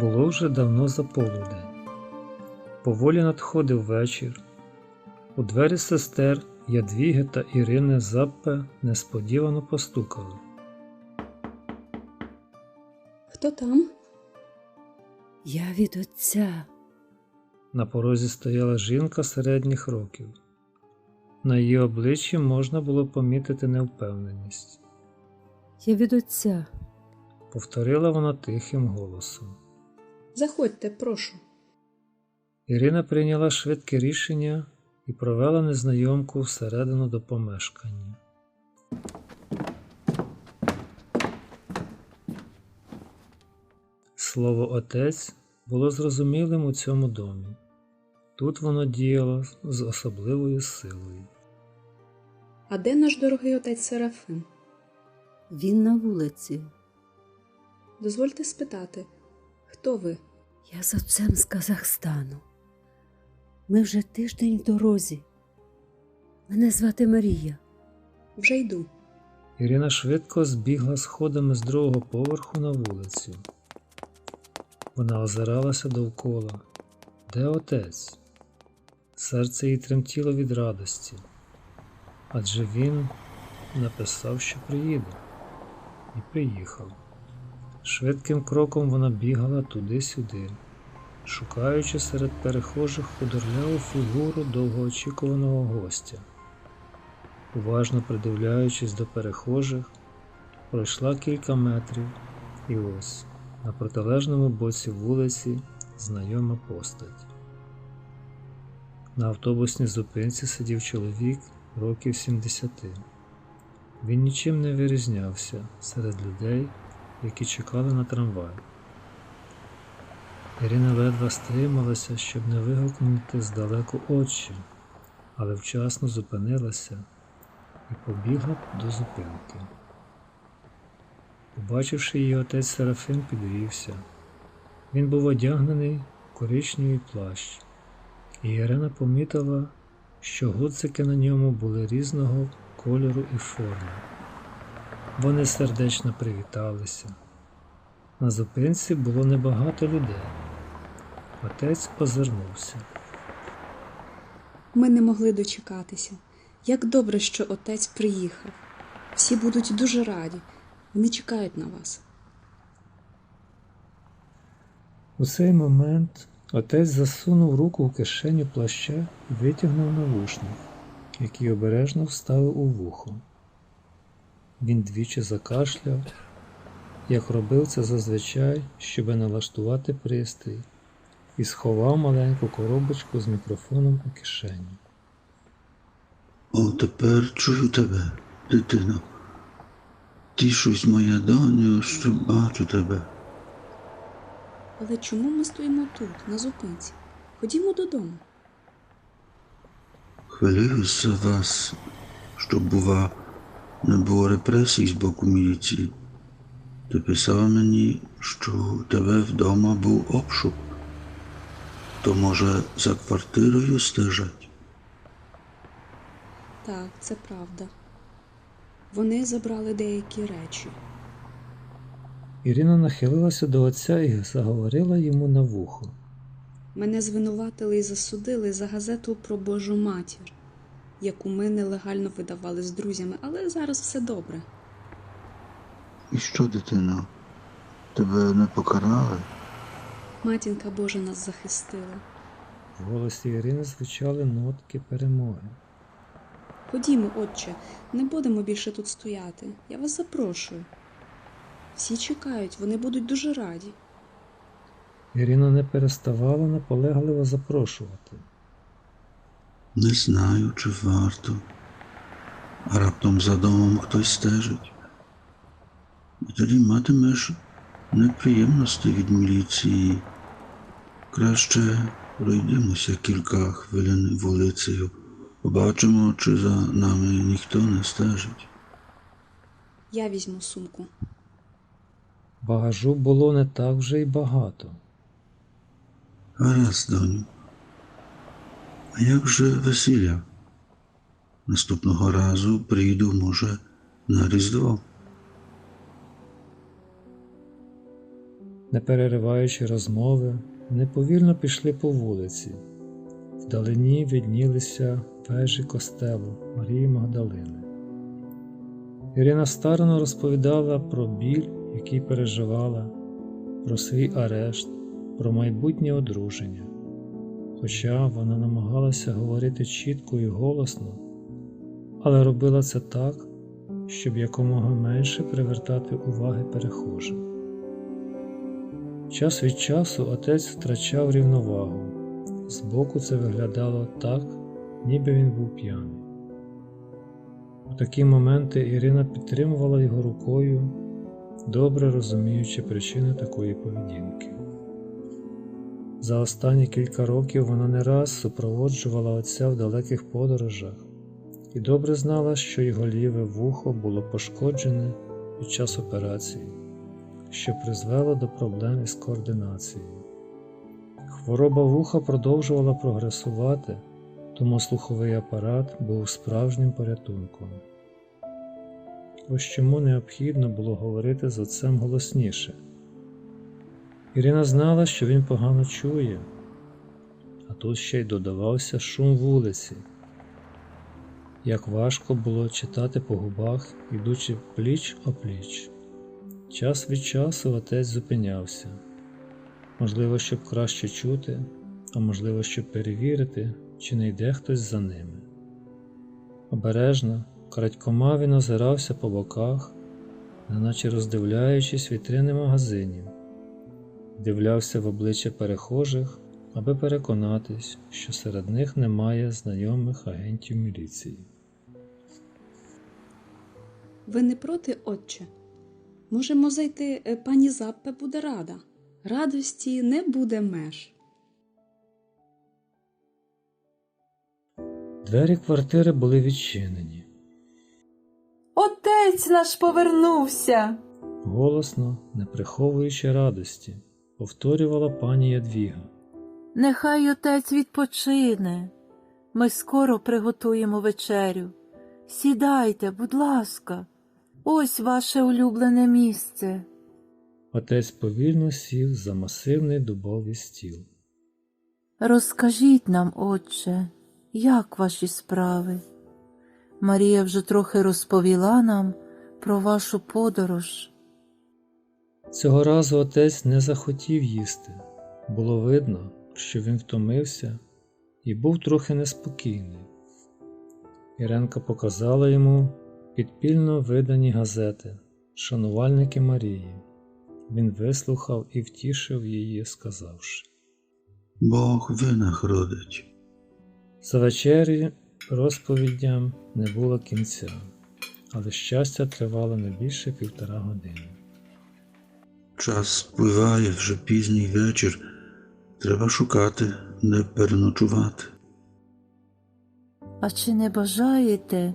Було вже давно за полудень. Поволі надходив вечір. У двері сестер Ядвіги та Ірини Заппе несподівано постукали. Хто там? Я від отця. На порозі стояла жінка середніх років. На її обличчі можна було помітити невпевненість. Я від отця. Повторила вона тихим голосом. Заходьте, прошу. Ірина прийняла швидке рішення і провела незнайомку всередину до помешкання. Слово отець було зрозумілим у цьому домі. Тут воно діяло з особливою силою. А де наш дорогий отець Серафим? Він на вулиці. Дозвольте спитати, хто ви? Я з отцем з Казахстану. Ми вже тиждень в дорозі. Мене звати Марія. Вже йду. Ірина швидко збігла сходами з другого поверху на вулицю. Вона озиралася довкола. Де отець? Серце їй тремтіло від радості, адже він написав, що приїде, і приїхав. Швидким кроком вона бігала туди-сюди, шукаючи серед перехожих худорляву фігуру довгоочікуваного гостя. Уважно придивляючись до перехожих, пройшла кілька метрів, і ось на протилежному боці вулиці знайома постать. На автобусній зупинці сидів чоловік років 70. Він нічим не вирізнявся серед людей, які чекали на трамвай. Ірина ледве стрималася, щоб не вигукнути здалеку очі, але вчасно зупинилася і побігла до зупинки. Побачивши її отець Серафим підвівся. Він був одягнений в коричневий плащ, і Ірина помітила, що гудзики на ньому були різного кольору і форми. Вони сердечно привіталися. На зупинці було небагато людей. Отець озирнувся. Ми не могли дочекатися. Як добре, що отець приїхав. Всі будуть дуже раді. Вони чекають на вас. У цей момент отець засунув руку в кишеню плаща і витягнув навушник, який обережно вставив у вухо. Він двічі закашляв, як робив це зазвичай, щоб налаштувати пристрій, і сховав маленьку коробочку з мікрофоном у кишеню. О, тепер чую тебе, дитино. Тішусь, моя доню, що бачу тебе. Але чому ми стоїмо тут, на зупинці? Ходімо додому. Хвилююсь за вас, щоб, бува, не було репресій з боку міліції. Ти писала мені, що у тебе вдома був обшук. То, може, за квартирою стежать? Так, це правда. Вони забрали деякі речі. Ірина нахилилася до отця і заговорила йому на вухо. Мене звинуватили і засудили за газету про Божу матір, яку ми нелегально видавали з друзями, але зараз все добре. І що, дитино? Тебе не покарали? Матінка Божа нас захистила. В голосі Ірини звучали нотки перемоги. Ходімо, отче, не будемо більше тут стояти. Я вас запрошую. Всі чекають, вони будуть дуже раді. Ірина не переставала наполегливо запрошувати. Не знаю, чи варто. А раптом за домом хтось стежить. І тоді матимеш неприємності від міліції. Краще пройдемося кілька хвилин вулицею. Побачимо, чи за нами ніхто не стежить. Я візьму сумку. Багажу було не так вже й багато. Гаразд, доню. А як же весілля? Наступного разу прийду, може, на Різдво. Не перериваючи розмови, вони повільно пішли по вулиці. Вдалині виднілися вежі костелу Марії Магдалини. Ірина старано розповідала про біль, який переживала, про свій арешт, про майбутнє одруження. Хоча вона намагалася говорити чітко і голосно, але робила це так, щоб якомога менше привертати уваги перехожих. Час від часу отець втрачав рівновагу. Збоку це виглядало так, ніби він був п'яний. У такі моменти Ірина підтримувала його рукою, добре розуміючи причини такої поведінки. За останні кілька років вона не раз супроводжувала отця в далеких подорожах і добре знала, що його ліве вухо було пошкоджене під час операції, що призвело до проблем із координацією. Хвороба вуха продовжувала прогресувати, тому слуховий апарат був справжнім порятунком. Ось чому необхідно було говорити з отцем голосніше. Ірина знала, що він погано чує, а тут ще й додавався шум вулиці. Як важко було читати по губах, ідучи пліч опліч. Час від часу отець зупинявся, можливо, щоб краще чути, а можливо, щоб перевірити, чи не йде хтось за ними. Обережно, крадькома він озирався по боках, неначе роздивляючись вітрини магазинів, дивлявся в обличчя перехожих, аби переконатись, що серед них немає знайомих агентів міліції. Ви не проти, отче? Можемо зайти, е, пані Заппе буде рада. Радості не буде меж. Двері квартири були відчинені. Отець наш повернувся. Голосно, не приховуючи радості, повторювала пані Ядвіга. Нехай отець відпочине. Ми скоро приготуємо вечерю. Сідайте, будь ласка, ось ваше улюблене місце. Отець повільно сів за масивний дубовий стіл. Розкажіть нам, отче, як ваші справи? Марія вже трохи розповіла нам про вашу подорож. Цього разу отець не захотів їсти. Було видно, що він втомився і був трохи неспокійний. Іренка показала йому підпільно видані газети, шанувальники Марії. Він вислухав і втішив її, сказавши. Бог винагородить. За вечері розповідям не було кінця, але щастя тривало не більше півтора години. Час спливає вже пізній вечір. Треба шукати, не переночувати. А чи не бажаєте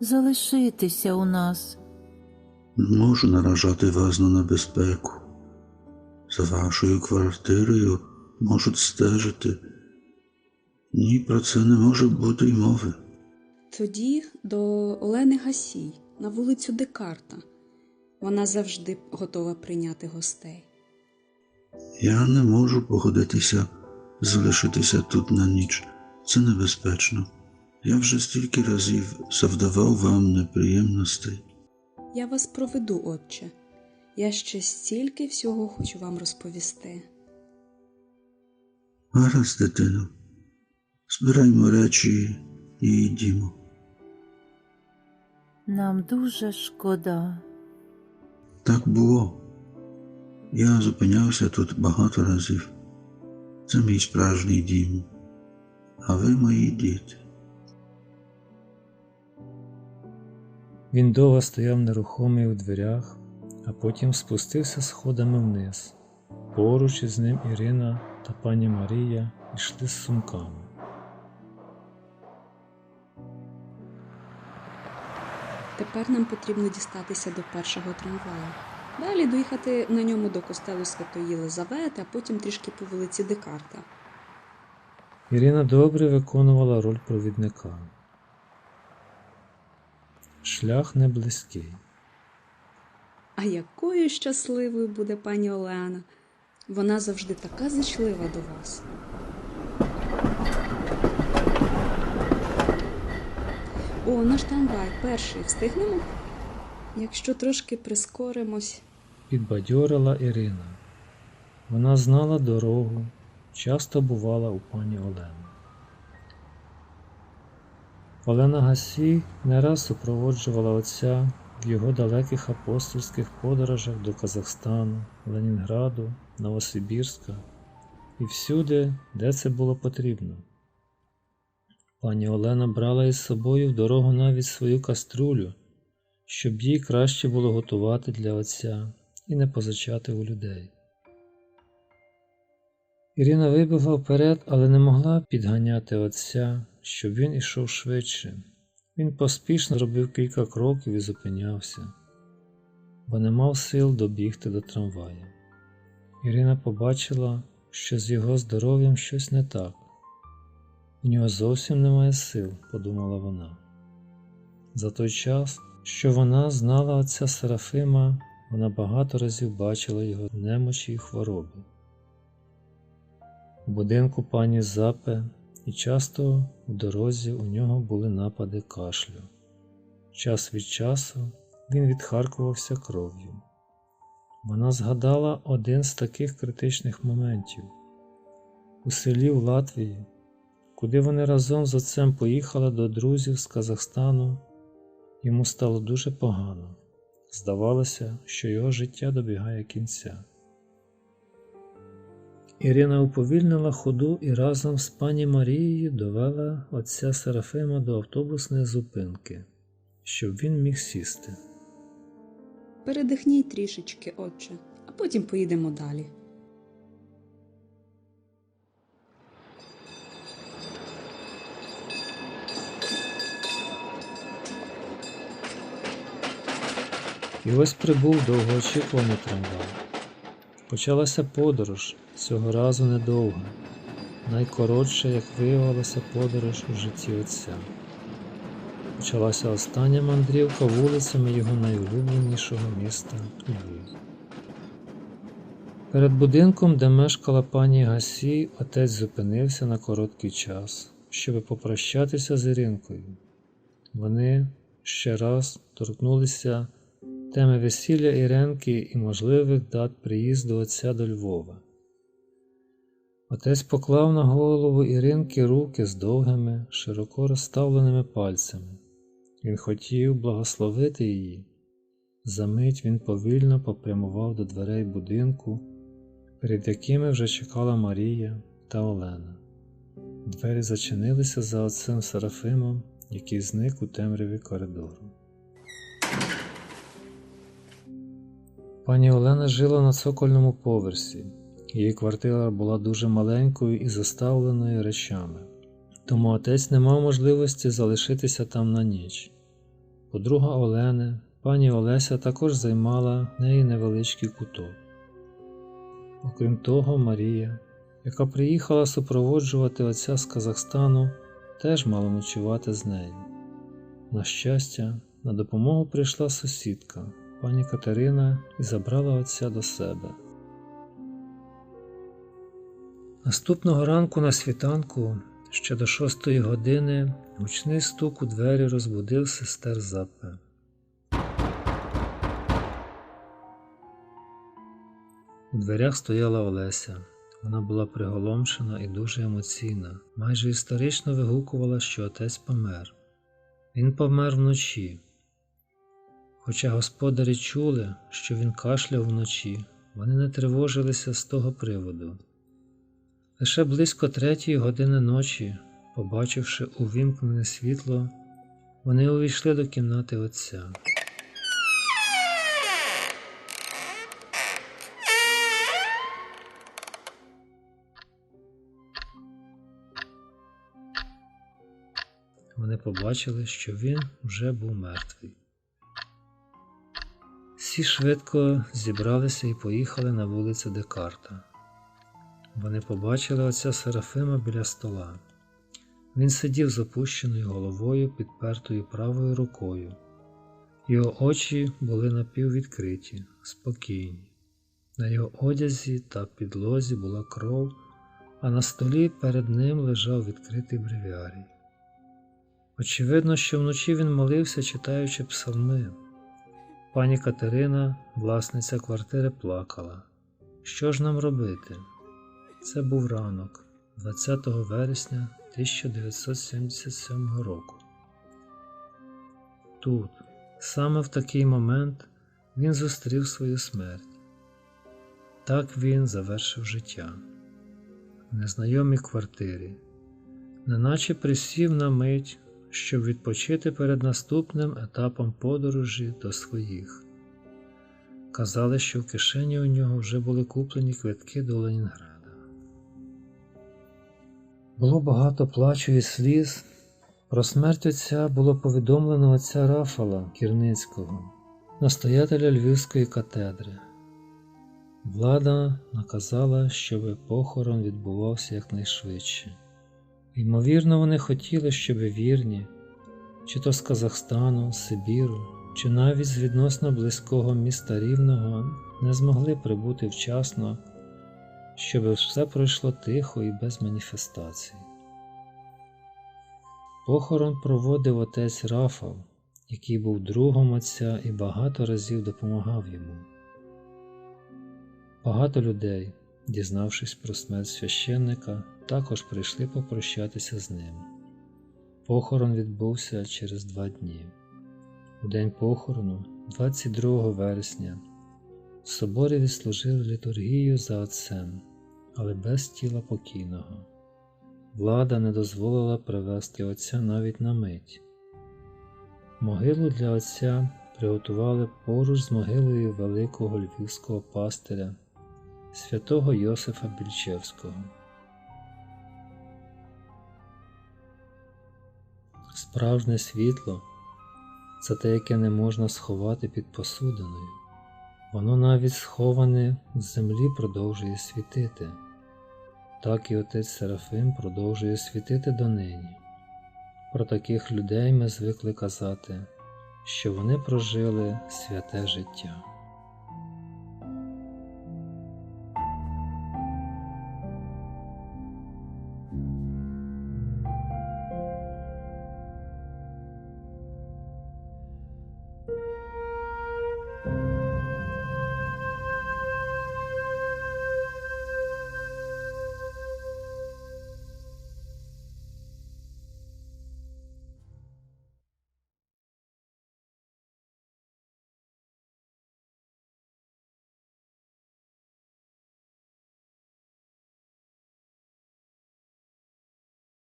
залишитися у нас? Не можу наражати вас на небезпеку. За вашою квартирою можуть стежити. Ні, про це не може бути й мови. Тоді до Олени Гасій на вулицю Декарта. Вона завжди готова прийняти гостей. Я не можу погодитися залишитися тут на ніч. Це небезпечно. Я вже стільки разів завдавав вам неприємностей. Я вас проведу, отче. Я ще стільки всього хочу вам розповісти. Гаразд, дитино, збираймо речі і йдімо. Нам дуже шкода. Так було. Я зупинявся тут багато разів. Це мій справжній дім. А ви мої діти. Він довго стояв нерухомий у дверях, а потім спустився сходами вниз. Поруч із ним Ірина та пані Марія йшли з сумками. Тепер нам потрібно дістатися до першого трамваю. Далі доїхати на ньому до костелу Святої Єлизавети, а потім трішки по вулиці Декарта. Ірина добре виконувала роль провідника. Шлях не близький. А якою щасливою буде пані Олена, Вона завжди така зачлива до вас. О, наш трамвай перший встигнемо? Якщо трошки прискоримось. Підбадьорила Ірина. Вона знала дорогу, часто бувала у пані Олени. Олена Гасій не раз супроводжувала отця в його далеких апостольських подорожах до Казахстану, Ленінграду, Новосибірська і всюди, де це було потрібно. Пані Олена брала із собою в дорогу навіть свою каструлю, щоб їй краще було готувати для отця і не позичати у людей. Ірина вибігла вперед, але не могла підганяти отця, щоб він ішов швидше. Він поспішно зробив кілька кроків і зупинявся, бо не мав сил добігти до трамвая. Ірина побачила, що з його здоров'ям щось не так. У нього зовсім немає сил, подумала вона. За той час, що вона знала отця Серафима, вона багато разів бачила його немочі і хвороби. У будинку пані Запе і часто у дорозі у нього були напади кашлю. Час від часу він відхаркувався кров'ю. Вона згадала один з таких критичних моментів у селі в Латвії, куди вони разом з отцем поїхали до друзів з Казахстану, йому стало дуже погано. Здавалося, що його життя добігає кінця. Ірина уповільнила ходу і разом з пані Марією довела отця Серафима до автобусної зупинки, щоб він міг сісти. Передихніть трішечки, отче, а потім поїдемо далі. І ось прибув довгоочікуваний трамвай. Почалася подорож, цього разу недовга, найкоротша, як виявилося, подорож у житті отця. Почалася остання мандрівка вулицями його найулюбленішого міста Львів. Перед будинком, де мешкала пані Гасі, отець зупинився на короткий час, щоб попрощатися з Іринкою. Вони ще раз торкнулися теми весілля Іренки і можливих дат приїзду отця до Львова. Отець поклав на голову Іринки руки з довгими, широко розставленими пальцями. Він хотів благословити її. Замить він повільно попрямував до дверей будинку, перед якими вже чекала Марія та Олена. Двері зачинилися за отцем Серафимом, який зник у темряві коридору. Пані Олена жила на цокольному поверсі. Її квартира була дуже маленькою і заставленою речами, тому отець не мав можливості залишитися там на ніч. Подруга Олени, пані Олеся також займала неї невеличкий куток. Окрім того, Марія, яка приїхала супроводжувати отця з Казахстану, теж мала ночувати з нею. На щастя, на допомогу прийшла сусідка, пані Катерина, і забрала отця до себе. Наступного ранку на світанку, ще до шостої години, гучний стук у двері розбудив сестер Запе. У дверях стояла Олеся. Вона була приголомшена і дуже емоційна, майже історично вигукувала, що отець помер. Він помер вночі. Хоча господарі чули, що він кашляв вночі, вони не тривожилися з того приводу. Лише близько третьої години ночі, побачивши увімкнене світло, вони увійшли до кімнати отця. Вони побачили, що він вже був мертвий. Всі швидко зібралися і поїхали на вулицю Декарта. Вони побачили отця Серафима біля стола. Він сидів з опущеною головою, підпертою правою рукою. Його очі були напіввідкриті, спокійні. На його одязі та підлозі була кров, а на столі перед ним лежав відкритий бревіарій. Очевидно, що вночі він молився, читаючи псалми. Пані Катерина, власниця квартири, плакала. Що ж нам робити? Це був ранок, 20 вересня 1977 року. Тут, саме в такий момент, він зустрів свою смерть. Так він завершив життя в незнайомій квартирі, неначе присів на мить, щоб відпочити перед наступним етапом подорожі до своїх. Казали, що в кишені у нього вже були куплені квитки до Ленінграда. Було багато плачу і сліз. Про смерть отця було повідомлено отця Рафала Кірницького, настоятеля Львівської катедри. Влада наказала, щоб похорон відбувався якнайшвидше. Ймовірно, вони хотіли, щоб вірні, чи то з Казахстану, Сибіру, чи навіть з відносно близького міста Рівного не змогли прибути вчасно, щоб все пройшло тихо і без маніфестацій. Похорон проводив отець Рафал, який був другом отця і багато разів допомагав йому. Багато людей, дізнавшись про смерть священника, також прийшли попрощатися з ним. Похорон відбувся через два дні. У день похорону, 22 вересня, в соборі відслужили літургію за отцем, але без тіла покійного. Влада не дозволила привезти отця навіть на мить. Могилу для отця приготували поруч з могилою великого львівського пастиря святого Йосифа Більчевського. Справжнє світло це те, яке не можна сховати під посудиною. Воно навіть сховане в землі продовжує світити. Так і отець Серафим продовжує світити донині. Про таких людей ми звикли казати, що вони прожили святе життя.